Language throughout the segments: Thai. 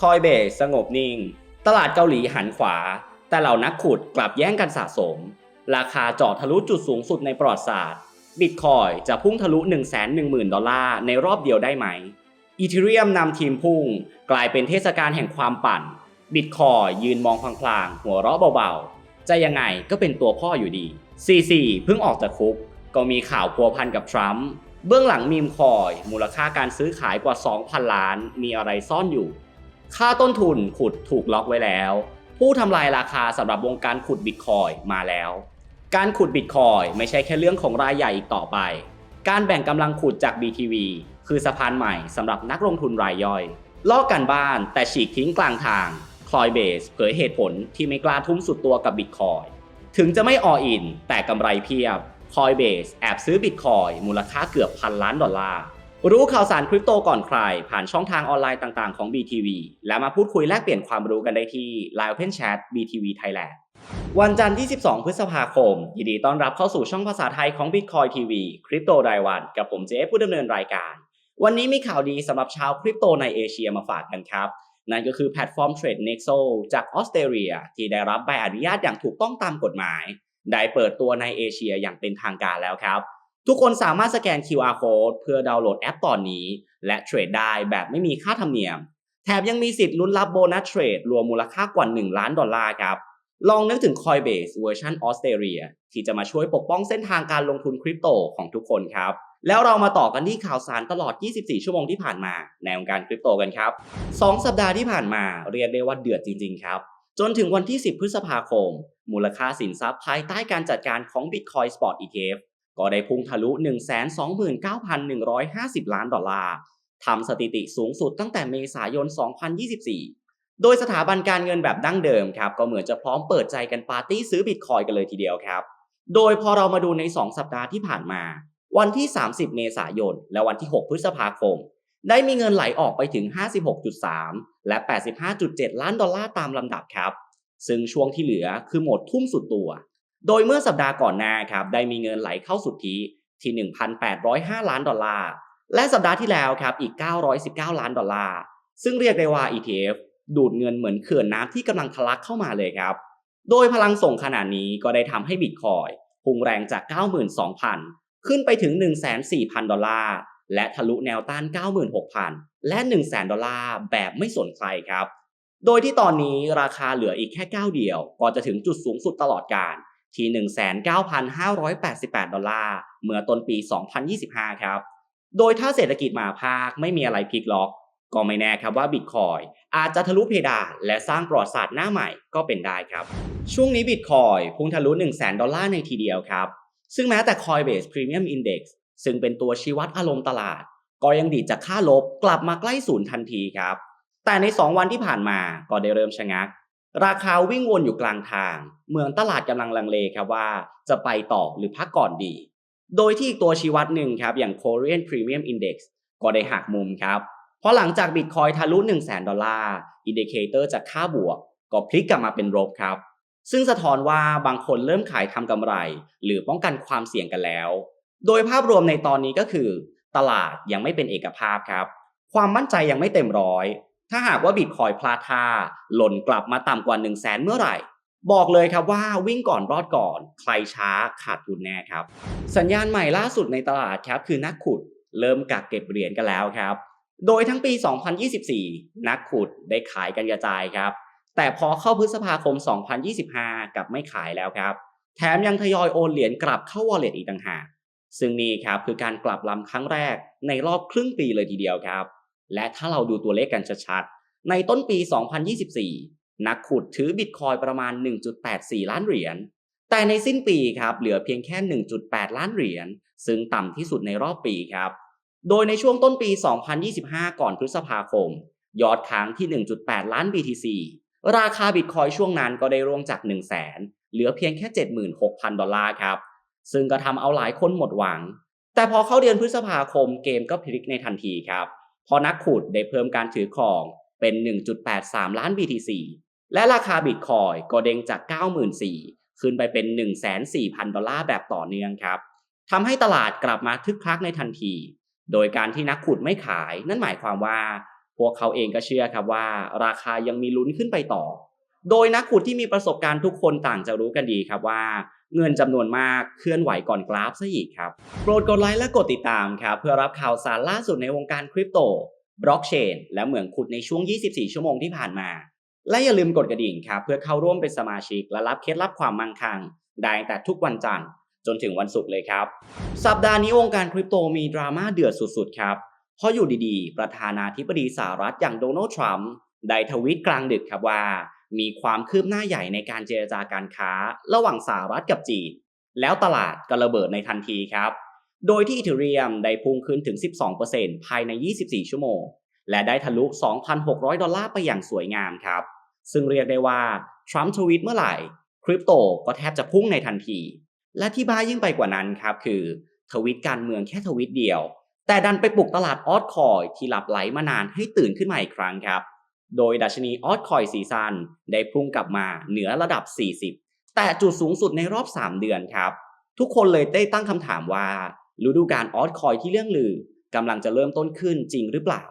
คอยเบสสงบนิ่ง ตลาดเกาหลีหันขวา แต่เหล่านักขุดกลับแย่งกันสะสม ราคาเจาะทะลุจุดสูงสุดในประวัติศาสตร์ บิตคอยจะพุ่งทะลุ 1 1 0 0 0 0 ดอลลาร์ในรอบเดียวได้ไหมอีเทเรียมนำทีมพุ่ง กลายเป็นเทศกาลแห่งความปั่น บิตคอยยืนมองพลางๆ หัวเราะเบาๆ จะยังไงก็เป็นตัวพ่ออยู่ดี CC เพิ่งออกจากคุก ก็มีข่าวพัวพันกับทรัมป์เบื้องหลังมีมคอย มูลค่าการซื้อขายกว่า 2,000 ล้าน มีอะไรซ่อนอยู่ ค่าต้นทุนขุดถูกล็อกไว้แล้ว ผู้ทำลายราคาสำหรับวงการขุดบิตคอยมาแล้ว การขุดบิตคอยไม่ใช่แค่เรื่องของรายใหญ่อีกต่อไป การแบ่งกำลังขุดจาก BTV คือสะพานใหม่สำหรับนักลงทุนรายย่อยลอกกันบ้านแต่ฉีกทิ้งกลางทาง Coinbase เผยเหตุผลที่ไม่กล้าทุ่มสุดตัวกับบิตคอยถึงจะไม่ออินแต่กำไรเพียบ Coinbase แอบซื้อบิตคอยมูลค่าเกือบพันล้านดอลลาร์ รู้ข่าวสารคริปโตก่อนใคร ผ่านช่องทางออนไลน์ต่าง ๆ ของ BTV และมาพูดคุยแลกเปลี่ยนความรู้กันได้ที่ Line Open Chat BTV Thailand วันจันทร์ที่ 12 พฤษภาคม ยินดีต้อนรับเข้าสู่ช่องภาษาไทยของ Bitcoin TV คริปโตรายวัน กับผมเจฟผู้ดำเนินรายการ วันนี้มีข่าวดีสำหรับชาวคริปโตในเอเชียมาฝากกันครับ นั่นก็คือแพลตฟอร์มเทรด Nexo จากออสเตรเลีย ที่ได้รับใบอนุญาตอย่างถูกต้องตามกฎหมาย ได้เปิดตัวในเอเชียอย่างเป็นทางการแล้วครับ ทุกคนสามารถสแกน QR code เพื่อดาวน์โหลดแอปตอนนี้ และเทรดได้แบบไม่มีค่าธรรมเนียม แถมยังมีสิทธิ์ลุ้นรับโบนัสเทรดรวมมูลค่ากว่า 1 ล้านดอลลาร์ครับ ลองนึกถึง Coinbase เวอร์ชันออสเตรเลียที่จะมาช่วยปกป้องเส้นทางการลงทุนคริปโตของทุกคนครับ แล้วเรามาต่อกันที่ข่าวสารตลอด 24 ชั่วโมงที่ผ่านมาในวงการคริปโตกันครับ 2 สัปดาห์ที่ผ่านมาเรียกได้ว่าเดือดจริง ๆ ครับจนถึงวันที่ 10 พฤษภาคม มูลค่าสินทรัพย์ภายใต้การจัดการของ Bitcoin Spot ETF ก็ได้พุ่งทะลุ 129,150 ล้านดอลลาร์ทำสถิติสูงสุดตั้งแต่เมษายน 2024 โดยสถาบันการเงินแบบดั้งเดิมครับก็เหมือนจะพร้อมเปิดใจกันปาร์ตี้ซื้อบิตคอยกันเลยทีเดียวครับ โดยพอเรามาดูใน 2 สัปดาห์ที่ผ่านมา วันที่ 30 เมษายน และวันที่ 6 พฤษภาคม ได้มีเงินไหลออกไปถึง 56.3 และ 85.7 ล้านดอลลาร์ตามลำดับครับ ซึ่งช่วงที่เหลือคือโหมดทุ่มสุดตัว โดยเมื่อสัปดาห์ก่อนหน้าครับได้มีเงินไหลเข้าสุทธิที่ 1,805 ล้านดอลลาร์ และสัปดาห์ที่แล้วครับอีก 919 ล้านดอลลาร์ ซึ่งเรียกได้ว่า ETF ดูดเงินเหมือนเขื่อนน้ำที่กำลังทะลักเข้ามาเลยครับ โดยพลังส่งขนาดนี้ก็ได้ทำให้บิตคอยพุ่งแรงจาก 92,000 ขึ้นไปถึง 14,000ดอลลาร์ และทะลุแนวต้าน 96,000 และ100,000 ดอลลาร์แบบไม่สนใครครับ โดยที่ตอนนี้ราคาเหลืออีกแค่ก้าเดียว ก็จะถึงจุดสูงสุดตลอดการ ที่ 19,588 ดอลลาร์ เมื่อต้นปี 2025 ครับ โดยถ้าเศรษฐกิจมาภาคไม่มีอะไรพลิกล็อก ก็ไม่แน่ครับว่าบิตคอยอาจจะทะลุเพดานและสร้างประวัติศาสตร์หน้าใหม่ก็เป็นได้ครับ ช่วงนี้บิตคอยพุ่งทะลุ 1 0 0 0 0 0 ดอลลาร์ในทีเดียวครับ ซึ่งแม้แต่ Coinbase Premium Index ซึ่งเป็นตัวชี้วัดอารมณ์ตลาด ก็ยังดีจากค่าลบกลับมาใกล้ศูนย์ทันทีครับ แต่ใน 2 วันที่ผ่านมาก็ได้เริ่มชะงัก ราคาวิ่งวนอยู่กลางทางเมืองตลาดกำลังลังเลครับว่าจะไปต่อหรือพักก่อนดี โดยที่อีกตัวชี้วัดหนึ่งครับอย่าง Korean Premium Index ก็ได้หักมุมครับ เพราะหลังจากบิตคอยทะลุ 1 0 0 0 0แดอลลาร์อินดิเคเตอร์จากค่าบวก ก็พลิกกลับมาเป็นลบครับ ซึ่งสะท้อนว่าบางคนเริ่มขายทำกำไร หรือป้องกันความเสี่ยงกันแล้ว โดยภาพรวมในตอนนี้ก็คือ ตลาดยังไม่เป็นเอกภาพครับ ความมั่นใจยังไม่เต็มร้อย ถ้าหากว่าบิตคอยพลาท่าหล่นกลับมาต่ำกว่า 1 0 0 0 0แสนเมื่อไหร่บอกเลยครับว่าวิ่งก่อนรอดก่อน ใครช้าขาดทุนแน่ครับ สัญญาณใหม่ล่าสุดในตลาดครับ คือนักขุดเริ่มกักเก็บเหรียญกันแล้วครับ โดยทั้งปี 2024 นักขุดได้ขายกันกระจายครับ แต่พอเข้าพฤษภาคม 2025 กับไม่ขายแล้วครับ แถมยังทยอยโอนเหรียญกลับเข้า wallet อีกต่างหากซึ่งนี่ครับคือการกลับลำครั้งแรกในรอบครึ่งปีเลยทีเดียวครับ และถ้าเราดูตัวเลขกันชัดๆ ในต้นปี 2024 นักขุดถือบิตคอยประมาณ 1.84 ล้านเหรียญ แต่ในสิ้นปีครับเหลือเพียงแค่ 1.8 ล้านเหรียญ ซึ่งต่ำที่สุดในรอบปีครับ โดยในช่วงต้นปี 2025 ก่อนพฤษภาคม ยอดค้างที่ 1.8 ล้าน BTC ราคาบิตคอยช่วงนั้นก็ได้ร่วงจาก 1 0 0 0 0แสนเหลือเพียงแค่ 76,000 ดอลลาร์ครับ ซึ่งก็ทำเอาหลายคนหมดหวัง แต่พอเข้าเดือนพฤษภาคมเกมก็พลิกในทันทีครับ พอนักขุดได้เพิ่มการถือครองเป็น 1.83 ล้าน BTC และราคาบิตคอยก็เด้งจาก 94,000 ขึ้นไปเป็น104,000 ดอลลาร์แบบต่อเนื่องครับทำให้ตลาดกลับมาทึกคักในทันที โดยการที่นักขุดไม่ขาย นั่นหมายความว่า พวกเขาเองก็เชื่อครับว่า ราคายังมีลุ้นขึ้นไปต่อ โดยนักขุดที่มีประสบการณ์ทุกคนต่างจะรู้กันดีครับว่า เงินจำนวนมากเคลื่อนไหวก่อนกราฟซะอีกครับ โปรดกดไลค์และกดติดตามครับ เพื่อรับข่าวสารล่าสุดในวงการคริปโต บล็อกเชน และเหมืองขุดในช่วง 24 ชั่วโมงที่ผ่านมา และอย่าลืมกดกระดิ่งครับ เพื่อเข้าร่วมเป็นสมาชิก และรับเคล็ดลับความมั่งคั่ง ได้ตั้งแต่ทุกวันจันทร์จนถึงวันศุกร์เลยครับ สัปดาห์นี้วงการคริปโตมีดราม่าเดือดสุดๆครับ เพราะอยู่ดีๆ ประธานาธิบดีสหรัฐอย่างโดนัลด์ทรัมป์ได้ทวีตกลางดึกครับว่า มีความคืบหน้าใหญ่ในการเจรจาการค้า ระหว่างสหรัฐกับจีน แล้วตลาดก็ระเบิดในทันทีครับ โดยที่อีเทเรียมได้พุ่งขึ้นถึง 12%ภายใน 24 ชั่วโมง และได้ทะลุ 2,600 ดอลลาร์ไปอย่างสวยงามครับ ซึ่งเรียกได้ว่า ทรัมป์ทวีตเมื่อไหร่ คริปโตก็แทบจะพุ่งในทันที และที่บ้ายิ่งไปกว่านั้นครับคือทวิตการเมืองแค่ทวิตเดียว แต่ดันไปปลุกตลาดออสคอยที่หลับไหลมานานให้ตื่นขึ้นมาอีกครั้งครับ โดยดัชนีออสคอยซีซันได้พุ่งกลับมาเหนือระดับ 40 แต่จุดสูงสุดในรอบ 3 เดือนครับ ทุกคนเลยได้ตั้งคำถามว่าฤดูการออสคอยที่เรื่องลือกำลังจะเริ่มต้นขึ้นจริงหรือเปล่า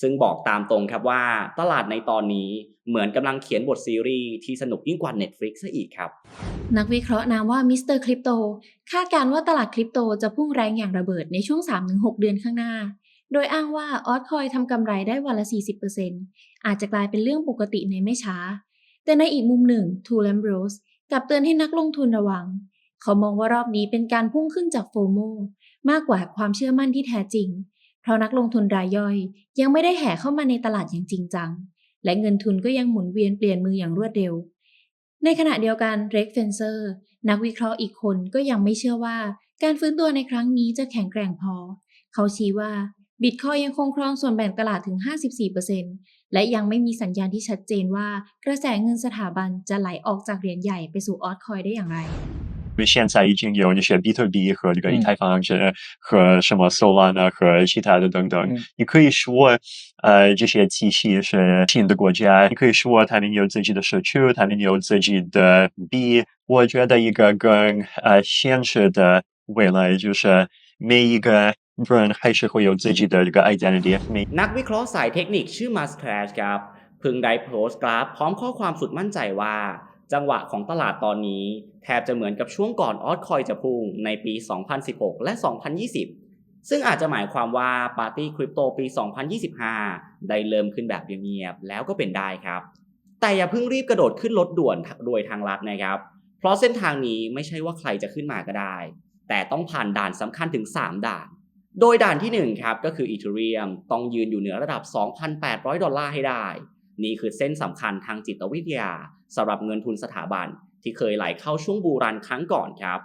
ซึ่งบอกตามตรงครับว่าตลาดในตอนนี้เหมือนกำลังเขียนบทซีรีส์ที่สนุกยิ่งกว่า Netflix ซะอีกครับ นักวิเคราะห์นามว่ามิสเตอร์คริปโตคาดการณ์ว่าตลาดคริปโตจะพุ่งแรงอย่างระเบิดในช่วง 3-6 เดือนข้างหน้า โดยอ้างว่าออสคอยทำกำไรได้วันละ 40%อาจจะกลายเป็นเรื่องปกติในไม่ช้า แต่ในอีกมุมหนึ่งทูแลมโบรสกลับเตือนให้นักลงทุนระวัง เขามองว่ารอบนี้เป็นการพุ่งขึ้นจากโฟโมมากกว่าความเชื่อมั่นที่แท้จริง เพราะนักลงทุนรายย่อยยังไม่ได้แห่เข้ามาในตลาดอย่างจริงจัง และเงินทุนก็ยังหมุนเวียนเปลี่ยนมืออย่างรวดเร็ว ในขณะเดียวกันเร็กเฟนเซอร์นักวิเคราะห์อีกคนก็ยังไม่เชื่อว่า การฟื้นตัวในครั้งนี้จะแข็งแกร่งพอ เขาชี้ว่า บิตคอยยังคงครองส่วนแบ่งตลาดถึง 54%และยังไม่มีสัญญาณที่ชัดเจนว่ากระแสเงินสถาบันจะไหลออกจากเหรียญใหญ่ไปสู่ออสคอยได้อย่างไร 因为现在已经有那些比特币和这个以嗯太坊是和什么 Solana 和其他的等等，嗯你可以说，呃，这些体系是新的国家，你可以说他们有自己的社区，他们有自己的币。我觉得一个更呃现实的未来就是每一个 人还是会有自己的这个 identity，每 นักวิเคราะห์สายเทคนิคชื่อมาสแครชครับเพิ่งได้โพสต์กราฟพร้อมข้อความสุดมั่นใจว่า จังหวะของตลาดตอนนี้ แทบจะเหมือนกับช่วงก่อนออสคอยจะพุ่งในปี 2016 และ 2020 ซึ่งอาจจะหมายความว่าปาร์ตี้คริปโตปี 2025 ได้เริ่มขึ้นแบบเงียบๆแล้วก็เป็นได้ครับ แต่อย่าเพิ่งรีบกระโดดขึ้นรถด่วนโดยทางลัดนะครับ เพราะเส้นทางนี้ไม่ใช่ว่าใครจะขึ้นมาก็ได้ แต่ต้องผ่านด่านสำคัญถึง 3 ด่าน โดยด่านที่ 1 ครับ ก็คืออีเทเรียมต้องยืนอยู่เหนือระดับ 2,800 ดอลลาร์ให้ได้ นี่คือเส้นสำคัญทางจิตวิทยาสำหรับเงินทุนสถาบัน ที่เคยไหลเข้าช่วงบูรันครั้งก่อนครับ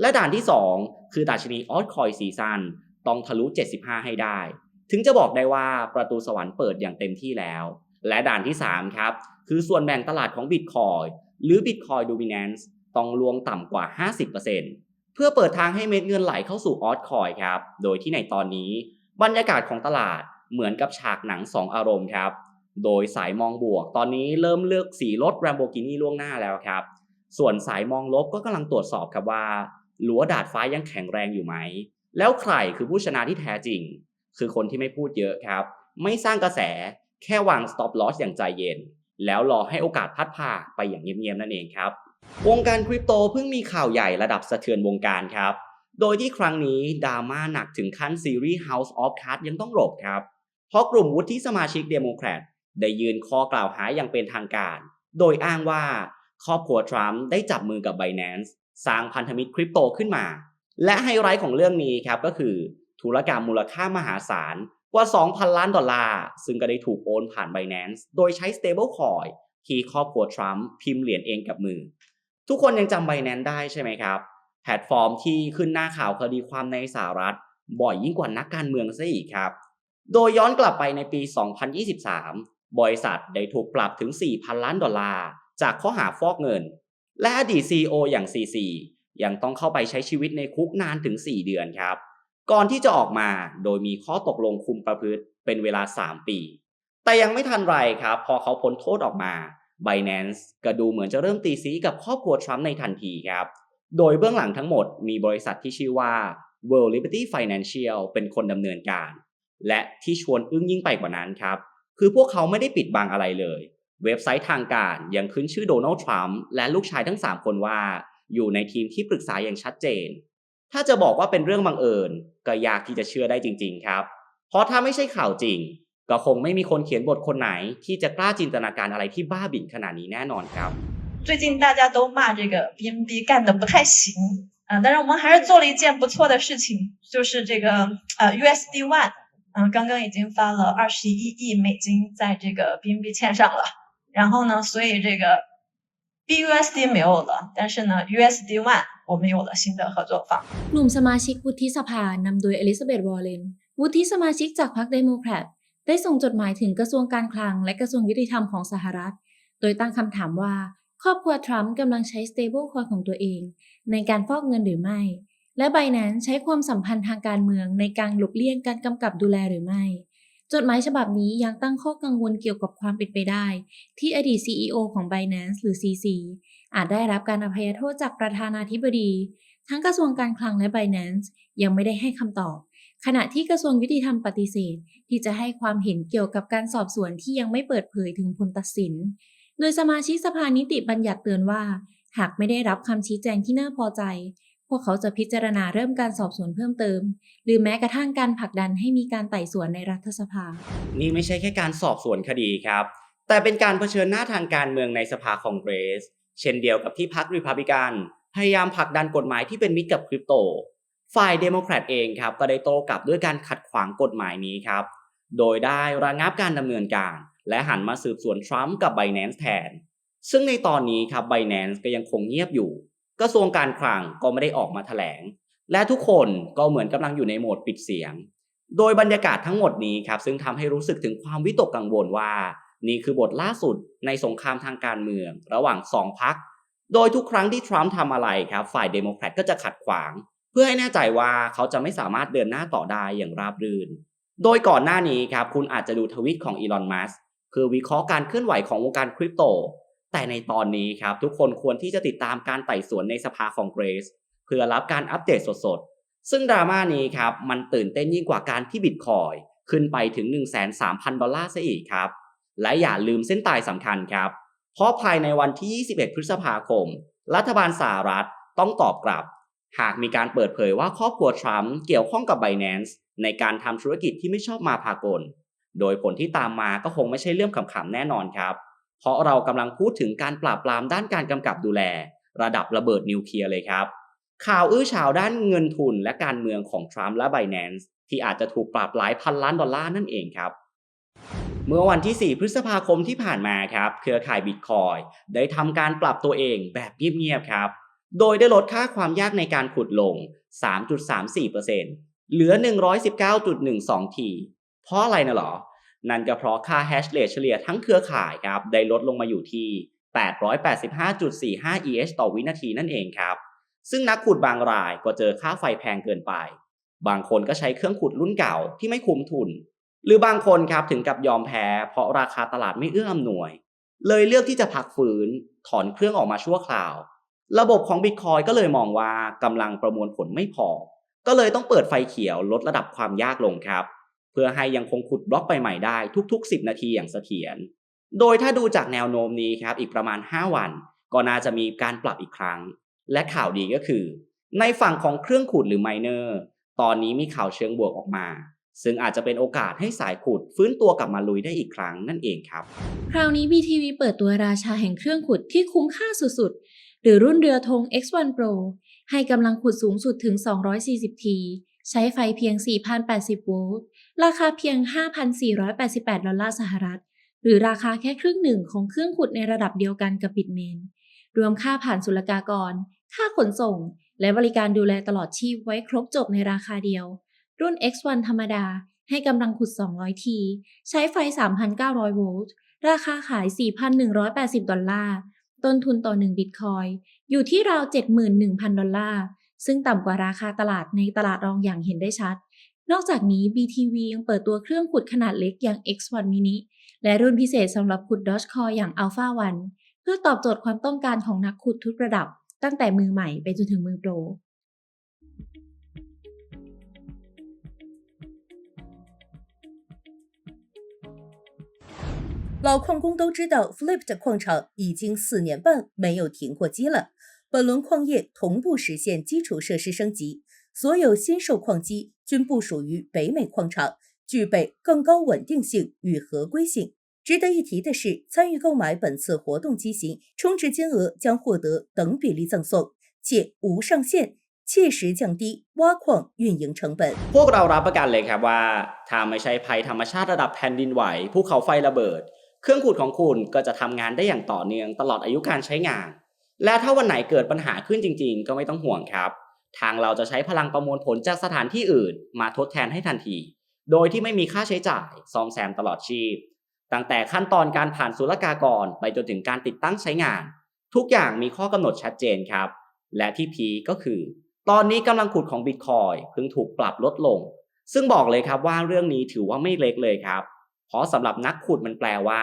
และด่านที่ 2 คือดัชนีออสคอยซีซันต้องทะลุ 75 ให้ได้ ถึงจะบอกได้ว่าประตูสวรรค์เปิดอย่างเต็มที่แล้ว และด่านที่ 3 ครับ คือส่วนแบ่งตลาดของบิตคอยหรือ Bitcoin Dominance ต้องลวงต่ำกว่า 50% เพื่อเปิดทางให้เม็ดเงินไหลเข้าสู่ออสคอยครับ โดยที่ในตอนนี้ บรรยากาศของตลาดเหมือนกับฉากหนัง 2 อารมณ์ครับ โดยสายมองบวก ตอนนี้เริ่มเลือกสีรถ Lamborghini ล่วงหน้าแล้วครับ ส่วนสายมองลบก็กำลังตรวจสอบครับว่ารั้วดาดฟ้ายังแข็งแรงอยู่ไหม แล้วใครคือผู้ชนะที่แท้จริง คือคนที่ไม่พูดเยอะครับ ไม่สร้างกระแส แค่วาง stop loss อย่างใจเย็น แล้วรอให้โอกาสพัดพาไปอย่างเงียบๆนั่นเองครับ วงการคริปโตเพิ่งมีข่าวใหญ่ระดับสะเทือนวงการครับ โดยที่ครั้งนี้ดราม่าหนักถึงขั้นซีรีส์ House of Cards ยังต้องหลบครับ เพราะกลุ่มวุฒิสมาชิกเดโมแครตได้ยืนข้อกล่าวหาอย่างเป็นทางการ โดยอ้างว่าครอบครัวทรัมป์ได้จับมือกับ Binance สร้างพันธมิตรคริปโตขึ้นมา และไฮไลท์ของเรื่องนี้ครับก็คือ ธุรกรรมมูลค่ามหาศาลกว่า 2,000 ล้านดอลลาร์ ซึ่งก็ได้ถูกโอนผ่าน Binance โดยใช้ stablecoin ที่ครอบครัวทรัมป์พิมพ์เหรียญเองกับมือ ทุกคนยังจำ Binance ได้ใช่ไหมครับ แพลตฟอร์มที่ขึ้นหน้าข่าวคดีความในสหรัฐ บ่อยยิ่งกว่านักการเมืองซะอีกครับ โดยย้อนกลับไปในปี 2023 บริษัทได้ถูกปรับถึง 4,000 ล้านดอลลาร์ จากข้อหาฟอกเงิน และอดีต CEO อย่าง CC ยังต้องเข้าไปใช้ชีวิตในคุกนานถึง 4 เดือนครับ ก่อนที่จะออกมาโดยมีข้อตกลงคุมประพฤติเป็นเวลา 3 ปี แต่ยังไม่ทันไรครับ พอเขาพ้นโทษออกมา Binance ก็ดูเหมือนจะเริ่มตีซีกับครอบครัวทรัมป์ในทันทีครับ โดยเบื้องหลังทั้งหมดมีบริษัทที่ชื่อว่า World Liberty Financial เป็นคนดำเนินการ และที่ชวนอึ้งยิ่งไปกว่านั้นครับ คือพวกเขาไม่ได้ปิดบังอะไรเลย เว็บไซต์ทางการยังขึ้นชื่อโดนัลด์ทรัมป์และลูกชายทั้ง 3 คนว่า อยู่ในทีมที่ปรึกษาอย่างชัดเจน ถ้าจะบอกว่าเป็นเรื่องบังเอิญก็ยากที่จะเชื่อได้จริง ๆ ครับ เพราะถ้าไม่ใช่ข่าวจริง ก็คงไม่มีคนเขียนบทคนไหน ที่จะกล้าจินตนาการอะไรที่บ้าบิ่นขนาดนี้แน่นอนครับ 最近大家都骂这个 BNB 干的不太行啊、但是我们还是做了一件不错的事情，就是这个呃 USD One，嗯、刚刚已经发了二十一亿美金在这个 BNB 签上了，然后呢，所以这个 BUSD 没有了，但是呢 USD One 我们有了新的合作方。 กลุ่มสมาชิกวุฒิสภานำโดยเอลิซาเบธวอร์เรน วุฒิสมาชิกจากพรรคเดโมแครต ได้ส่งจดหมายถึงกระทรวงการคลังและกระทรวงยุติธรรมของสหรัฐ โดยตั้งคำถามว่า ครอบครัวทรัมป์กำลังใช้ stablecoin ของตัวเอง ในการฟอกเงินหรือไม่ และไบแนนใช้ความสัมพันธ์ทางการเมืองในการหลบเลี่ยงการกำกับดูแลหรือไม่ จดหมายฉบับนี้ยังตั้งข้อกังวลเกี่ยวกับความเป็นไปได้ ที่อดีต CEO ของ Binance หรือ CC อาจได้รับการอภัยโทษจากประธานาธิบดี ทั้งกระทรวงการคลังและ Binance ยังไม่ได้ให้คำตอบ ขณะที่กระทรวงยุติธรรมปฏิเสธ ที่จะให้ความเห็นเกี่ยวกับการสอบสวนที่ยังไม่เปิดเผยถึงผลตัดสิน โดยสมาชิกสภานิติบัญญัติเตือนว่า หากไม่ได้รับคำชี้แจงที่น่าพอใจ พวกเขาจะพิจารณาเริ่มการสอบสวนเพิ่มเติม หรือแม้กระทั่งการผลักดันให้มีการไต่สวนในรัฐสภา นี่ไม่ใช่แค่การสอบสวนคดีครับ แต่เป็นการเผชิญหน้าทางการเมืองในสภาคองเกรส เช่นเดียวกับที่พรรครีพับลิกันพยายามผลักดันกฎหมายที่เป็นมิตรกับคริปโต ฝ่ายเดโมแครตเองครับก็ได้โต้กลับด้วยการขัดขวางกฎหมายนี้ครับ โดยได้ระงับการดำเนินการ และหันมาสืบสวนทรัมป์กับ Binance แทน ซึ่งในตอนนี้ครับ Binance ก็ยังคงเงียบอยู่ กระทรวงการคลังก็ไม่ได้ออกมาแถลง และทุกคนก็เหมือนกำลังอยู่ในโหมดปิดเสียง โดยบรรยากาศทั้งหมดนี้ครับซึ่งทำให้รู้สึกถึงความวิตกกังวลว่า นี่คือบทล่าสุดในสงครามทางการเมือง ระหว่างสองพรรคโดยทุกครั้งที่ทรัมป์ทำอะไรครับ ฝ่ายเดโมแครตก็จะขัดขวาง เพื่อให้แน่ใจว่าเขาจะไม่สามารถเดินหน้าต่อได้อย่างราบรื่น โดยก่อนหน้านี้ครับคุณอาจจะดูทวิตของอีลอนมัสคือวิเคราะห์การเคลื่อนไหวของวงการคริปโต แต่ในตอนนี้ครับทุกคนควรที่จะติดตามการไต่สวนในสภาคองเกรสเพื่อรับการอัปเดตสดๆ ซึ่งดราม่านี้ครับมันตื่นเต้นยิ่งกว่าการที่บิตคอยขึ้นไปถึง 13,000 ดอลลาร์ซะอีกครับ และอย่าลืมเส้นตายสำคัญครับ เพราะภายในวันที่ 21 พฤษภาคม รัฐบาลสหรัฐต้องตอบกลับ หากมีการเปิดเผยว่าครอบครัวทรัมป์เกี่ยวข้องกับ Binance ในการทำธุรกิจที่ไม่ชอบมาพากล โดยผลที่ตามมาก็คงไม่ใช่เรื่องขำๆแน่นอนครับ เพราะเรากำลังพูดถึงการปราบปรามด้านการกำกับดูแล ระดับระเบิดนิวเคลียร์เลยครับ ข่าวอื้อฉาวด้านเงินทุนและการเมืองของทรัมป์และ Binance ที่อาจจะถูกปรับหลายพันล้านดอลลาร์นั่นเองครับเมื่อวันที่ 4 พฤษภาคมที่ผ่านมาครับ เครือข่ายบิตคอยได้ทำการปรับตัวเองแบบเงียบๆครับ โดยได้ลดค่าความยากในการขุดลง 3.34%เหลือ 119.12 ที เพราะอะไรนะหรอ นั่นก็เพราะค่าแฮชเรทเฉลี่ยทั้งเครือข่ายครับ ได้ลดลงมาอยู่ที่ 885.45 EH ต่อวินาทีนั่นเองครับ ซึ่งนักขุดบางรายก็เจอค่าไฟแพงเกินไป บางคนก็ใช้เครื่องขุดรุ่นเก่าที่ไม่คุ้มทุน หรือบางคนครับถึงกับยอมแพ้ เพราะราคาตลาดไม่เอื้ออำนวย เลยเลือกที่จะพักฟื้น ถอนเครื่องออกมาชั่วคราว ระบบของ Bitcoin ก็เลยมองว่ากำลังประมวลผลไม่พอ ก็เลยต้องเปิดไฟเขียวลดระดับความยากลงครับ เพื่อให้ยังคงขุดบล็อกไปใหม่ได้ทุกๆ 10 นาทีอย่างเสถียร โดยถ้าดูจากแนวโน้มนี้ครับอีกประมาณ 5 วัน ก็น่าจะมีการปรับอีกครั้ง และข่าวดีก็คือ ในฝั่งของเครื่องขุดหรือไมเนอร์ตอนนี้มีข่าวเชิงบวกออกมาซึ่งอาจจะเป็นโอกาสให้สายขุดฟื้นตัวกลับมาลุยได้อีกครั้งนั่นเองครับ คราวนี้ BTV เปิดตัวราชาแห่งเครื่องขุดที่คุ้มค่าสุด หรือรุ่นเรือธง X1 Pro ให้กำลังขุดสูงสุดถึง 240 ที ใช้ไฟเพียง 4,080 โวลต์ ราคาเพียง 5,488 ดอลลาร์สหรัฐ หรือราคาแค่ครึ่งหนึ่งของเครื่องขุดในระดับเดียวกันกับบิตเมน รวมค่าผ่านศุลกากร ค่าขนส่ง และบริการดูแลตลอดชีพไว้ครบจบในราคาเดียว รุ่น X1 ธรรมดา ให้กำลังขุด 200 ที ใช้ไฟ 3,900 โวลต์ ราคาขาย 4,180 ดอลลาร์ ต้นทุนต่อ1บิตคอยอยู่ที่ราว 71,000 ดอลลาร์ ซึ่งต่ำกว่าราคาตลาดในตลาดรองอย่างเห็นได้ชัด นอกจากนี้ BTV ยังเปิดตัวเครื่องขุดขนาดเล็กอย่าง X1 mini และรุ่นพิเศษสำหรับขุด Dogecoin อย่าง Alpha 1เพื่อตอบโจทย์ความต้องการของนักขุดทุกระดับ ตั้งแต่มือใหม่ไปจนถึงมือโปร 老矿工都知道，Flip 的矿场已经四年半没有停过机了。本轮矿业同步实现基础设施升级，所有新售矿机均部署于北美矿场，具备更高稳定性与合规性。值得一提的是，参与购买本次活动机型，充值金额将获得等比例赠送，且无上限，切实降低挖矿运营成本。 พวกเรารับประกันเลยครับว่า ถ้าไม่ใช่ภัยธรรมชาติระดับแผ่นดินไหวภูเขาไฟระเบิด เครื่องขุดของคุณก็จะทำงานได้อย่างต่อเนื่องตลอดอายุการใช้งาน และถ้าวันไหนเกิดปัญหาขึ้นจริง ๆ ก็ไม่ต้องห่วงครับ ทางเราจะใช้พลังประมวลผลจากสถานที่อื่น มาทดแทนให้ทันที โดยที่ไม่มีค่าใช้จ่ายซ่อมแซมตลอดชีพ ตั้งแต่ขั้นตอนการผ่านศุลกากรไปจนถึงการติดตั้งใช้งาน ทุกอย่างมีข้อกำหนดชัดเจนครับ และที่พีก็คือ ตอนนี้กำลังขุดของ Bitcoin เพิ่งถูกปรับลดลง ซึ่งบอกเลยครับว่าเรื่องนี้ถือว่าไม่เล็กเลยครับ เพราะสำหรับนักขุดมันแปลว่า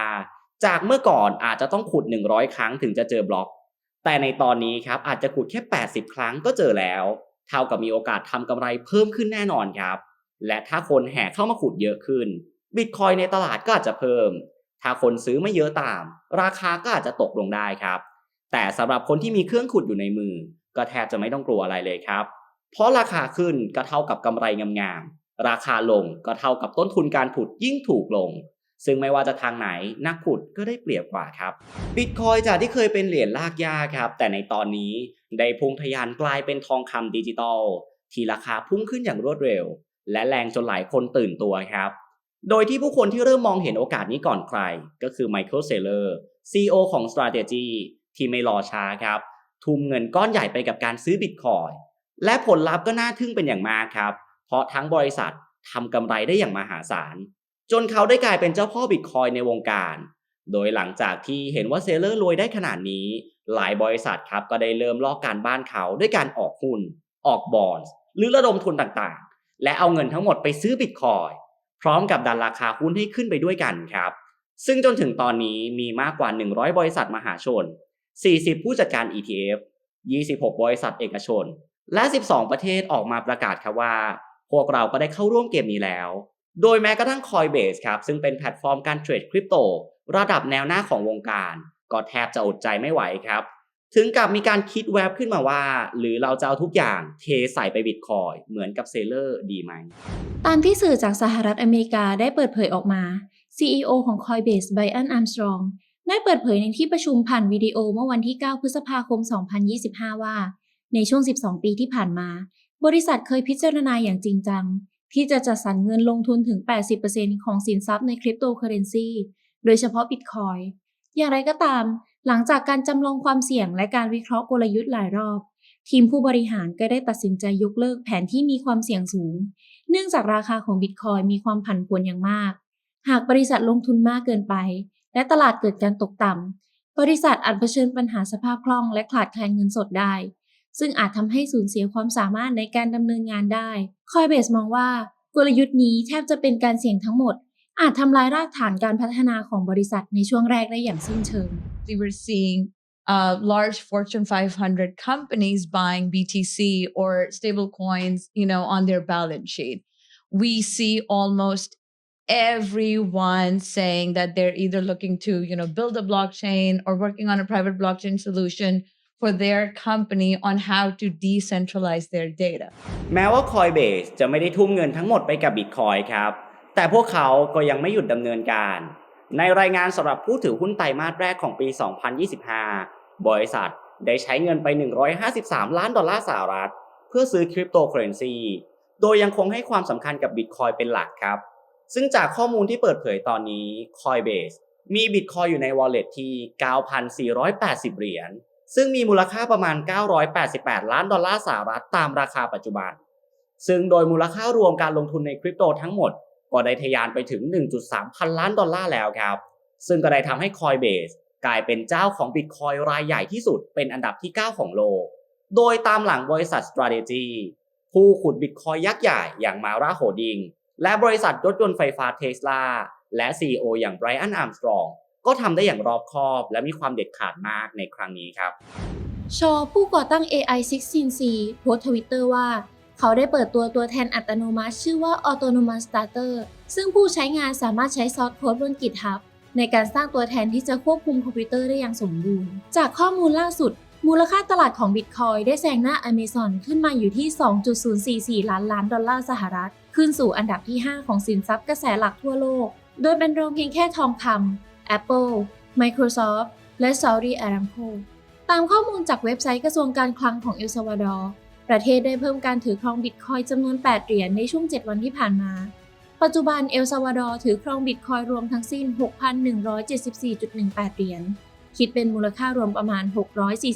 จากเมื่อก่อนอาจจะต้องขุด 100 ครั้งถึงจะเจอบล็อก แต่ในตอนนี้ครับอาจจะขุดแค่ 80 ครั้งก็เจอแล้ว เท่ากับมีโอกาสทำกำไรเพิ่มขึ้นแน่นอนครับ และถ้าคนแห่เข้ามาขุดเยอะขึ้น Bitcoin ในตลาดก็อาจจะเพิ่ม ถ้าคนซื้อไม่เยอะตาม ราคาก็อาจจะตกลงได้ครับ แต่สำหรับคนที่มีเครื่องขุดอยู่ในมือ ก็แทบจะไม่ต้องกลัวอะไรเลยครับ เพราะราคาขึ้นก็เท่ากับกำไรงาม ราคาลงก็เท่ากับต้นทุนการขุดยิ่งถูกลง ซึ่งไม่ว่าจะทางไหนนักขุดก็ได้เปรียบกว่าครับบิตคอยจากที่เคยเป็นเหรียญลากยาครับ แต่ในตอนนี้ได้พุ่งทะยานกลายเป็นทองคำดิจิตอลที่ราคาพุ่งขึ้นอย่างรวดเร็ว และแรงจนหลายคนตื่นตัวครับ โดยที่ผู้คนที่เริ่มมองเห็นโอกาสนี้ก่อนใคร ก็คือไมเคิลเซเลอร์ CEO ของ Strategy ที่ไม่รอช้าครับ ทุ่มเงินก้อนใหญ่ไปกับการซื้อบิตคอยและผลลัพธ์ก็น่าทึ่งเป็นอย่างมากครับ เพราะทั้งบริษัททำกำไรได้อย่างมหาศาล จนเขาได้กลายเป็นเจ้าพ่อบิตคอยในวงการ โดยหลังจากที่เห็นว่าเซเลอร์รวยได้ขนาดนี้ หลายบริษัทครับก็ได้เริ่มลอกการบ้านเขาด้วยการออกหุ้น ออกบอนด์หรือระดมทุนต่างๆ และเอาเงินทั้งหมดไปซื้อบิตคอยพร้อมกับดันราคาหุ้นให้ขึ้นไปด้วยกันครับ ซึ่งจนถึงตอนนี้มีมากกว่า 100 บริษัทมหาชน 40 ผู้จัดการ ETF 26 บริษัทเอกชน และ 12 ประเทศออกมาประกาศครับว่า พวกเราก็ได้เข้าร่วมเกมนี้แล้ว โดยแม้กระทั่ง Coinbase ครับ ซึ่งเป็นแพลตฟอร์มการเทรดคริปโตระดับแนวหน้าของวงการ ก็แทบจะอดใจไม่ไหวครับ ถึงกับมีการคิดแวบขึ้นมาว่า หรือเราจะเอาทุกอย่างเทใส่ไปบิตคอยเหมือนกับเซเลอร์ดีไหม ตามที่สื่อจากสหรัฐอเมริกาได้เปิดเผยออกมา CEO ของ Coinbase Brian Armstrong ได้เปิดเผยในที่ประชุมผ่านวิดีโอเมื่อวันที่ 9 พฤษภาคม 2025 ว่า ในช่วง 12 ปีที่ผ่านมา บริษัทเคยพิจารณาอย่างจริงจัง ที่จะจัดสรรเงินลงทุนถึง 80%ของสินทรัพย์ในคริปโตเคอเรนซีโดยเฉพาะบิตคอยอย่างไรก็ตาม หลังจากการจำลองความเสี่ยงและการวิเคราะห์กลยุทธ์หลายรอบ ทีมผู้บริหารก็ได้ตัดสินใจยกเลิกแผนที่มีความเสี่ยงสูง เนื่องจากราคาของบิตคอยมีความผันผวนอย่างมาก หากบริษัทลงทุนมากเกินไป และตลาดเกิดการตกต่ำบริษัทอาจเผชิญปัญหาสภาพคล่องและขาดแคลนเงินสดได้ ซึ่งอาจทำให้สูญเสียความสามารถในการดำเนินงานได้ Coinbase มองว่ากลยุทธ์นี้แทบจะเป็นการเสี่ยงทั้งหมด อาจทำลายรากฐานการพัฒนาของบริษัทในช่วงแรกได้อย่างสิ้นเชิง we were seeing uh, large Fortune 500 companies buying BTC or stable coins, you know, on their balance sheet. We see almost everyone saying that they're either looking to, you know, build a blockchain or working on a private blockchain solution for their company on how to decentralize their data. แม้ว่า Coinbase จะไม่ได้ทุ่มเงินทั้งหมดไปกับ Bitcoin ครับ แต่พวกเขาก็ยังไม่หยุดดำเนินการ ในรายงานสำหรับผู้ถือหุ้นไตรมาสแรกของปี 2025 บริษัทได้ใช้เงินไป 153 ล้านดอลลาร์สหรัฐ เพื่อซื้อคริปโตเคอเรนซีโดยยังคงให้ความสำคัญกับ Bitcoin เป็นหลักครับ ซึ่งจากข้อมูลที่เปิดเผยตอนนี้ Coinbase มี Bitcoin อยู่ใน Wallet ที่ 9,480 เหรียญ ซึ่งมีมูลค่าประมาณ 988 ล้านดอลลาร์สหรัฐตามราคาปัจจุบัน ซึ่งโดยมูลค่ารวมการลงทุนในคริปโตทั้งหมด ก็ได้ทะยานไปถึง 1.3 พันล้านดอลลาร์แล้วครับ ซึ่งก็ได้ทำให้ Coinbase กลายเป็นเจ้าของ Bitcoin รายใหญ่ที่สุดเป็นอันดับที่ 9 ของโลก โดยตามหลังบริษัท Strategy ผู้ขุด Bitcoin ยักษ์ใหญ่อย่าง Mara Holding และบริษัทรถยนต์ไฟฟ้า Tesla และ CEO อย่าง Brian Armstrong ก็ทำได้อย่างรอบคอบ และมีความเด็ดขาดมากในครั้งนี้ครับ ชอผู้ก่อตั้ง AI 16C โพสทวิตเตอร์ว่า เขาได้เปิดตัวตัวแทนอัตโนมัติ ชื่อว่า Autonomous Starter ซึ่งผู้ใช้งานสามารถใช้ซอสโค้ดบน GitHub ในการสร้างตัวแทนที่จะควบคุมคอมพิวเตอร์ได้อย่างสมบูรณ์ จากข้อมูลล่าสุด มูลค่าตลาดของ Bitcoin ได้แซงหน้า Amazon ขึ้นมาอยู่ที่ 2.044 ล้านล้านดอลลาร์สหรัฐ ขึ้นสู่อันดับที่ 5 ของสินทรัพย์กระแสหลักทั่วโลก โดยเป็นรองเพียงแค่ทองคำ Apple Microsoft และ Saudi Aramco ตามข้อมูลจากเว็บไซต์กระทรวงการคลังของเอลซาวาดอร์ประเทศได้เพิ่มการถือครองบิตคอยจำนวน 8 เหรียญในช่วง 7 วันที่ผ่านมา ปัจจุบันเอลซาวาดอร์ถือครองบิตคอยรวมทั้งสิ้น 6,174.18 เหรียญ คิดเป็นมูลค่ารวมประมาณ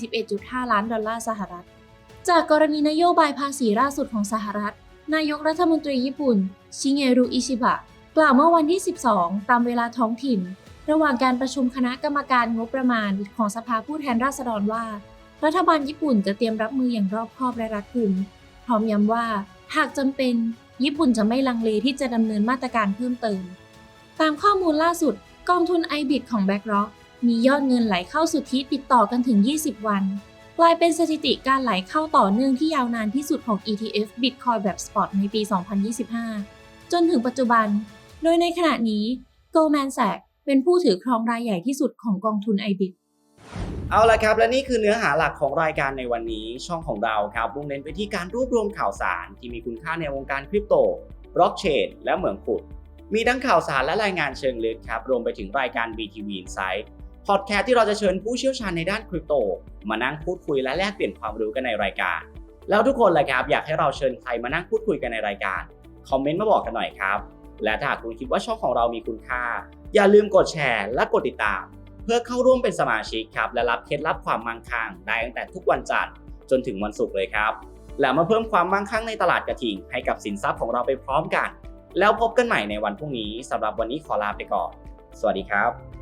641.5 ล้านดอลลาร์สหรัฐ จากกรณีนโยบายภาษีล่าสุดของสหรัฐ นายกรัฐมนตรีญี่ปุ่น ชิเงรุ อิชิบะ กล่าวเมื่อวันที่ 12 ตามเวลาท้องถิ่น ระหว่างการประชุมคณะกรรมการงบประมาณของสภาผู้แทนราษฎรว่า รัฐบาลญี่ปุ่นจะเตรียมรับมืออย่างรอบคอบและรัดกุม พร้อมย้ำว่า หากจำเป็น ญี่ปุ่นจะไม่ลังเลที่จะดำเนินมาตรการเพิ่มเติม ตามข้อมูลล่าสุด กองทุน iBit ของ BlackRock มียอดเงินไหลเข้าสุทธิติดต่อกันถึง 20 วัน กลายเป็นสถิติการไหลเข้าต่อเนื่องที่ยาวนานที่สุดของ ETF Bitcoin แบบ Spot ในปี 2025 จนถึงปัจจุบัน โดยในขณะนี้ Goldman Sachs เป็นผู้ถือครองรายใหญ่ที่สุดของกองทุน iBit เอาละครับ และนี่คือเนื้อหาหลักของรายการในวันนี้ช่องของเราครับมุ่งเน้นไปที่การรวบรวมข่าวสารที่มีคุณค่าในวงการคริปโตบล็อกเชนและเหมืองขุด มีทั้งข่าวสารและรายงานเชิงลึกครับ รวมไปถึงรายการ BTV Insight พอดแคสต์ที่เราจะเชิญผู้เชี่ยวชาญในด้านคริปโต มานั่งพูดคุยและแลกเปลี่ยนความรู้กันในรายการ แล้วทุกคนเลยครับอยากให้เราเชิญใครมานั่งพูดคุยกันในรายการคอมเมนต์มาบอกกันหน่อยครับและถ้าหากคุณคิดว่าช่องของเรามีคุณค่า อย่าลืมกดแชร์และกดติดตาม เพื่อเข้าร่วมเป็นสมาชิกครับ และรับเคล็ดลับความมั่งคั่งได้ตั้งแต่ทุกวันจันทร์จนถึงวันศุกร์เลยครับ แล้วมาเพิ่มความมั่งคั่งในตลาดกระทิงให้กับสินทรัพย์ของเราไปพร้อมกัน แล้วพบกันใหม่ในวันพรุ่งนี้สำหรับวันนี้ขอลาไปก่อน สวัสดีครับ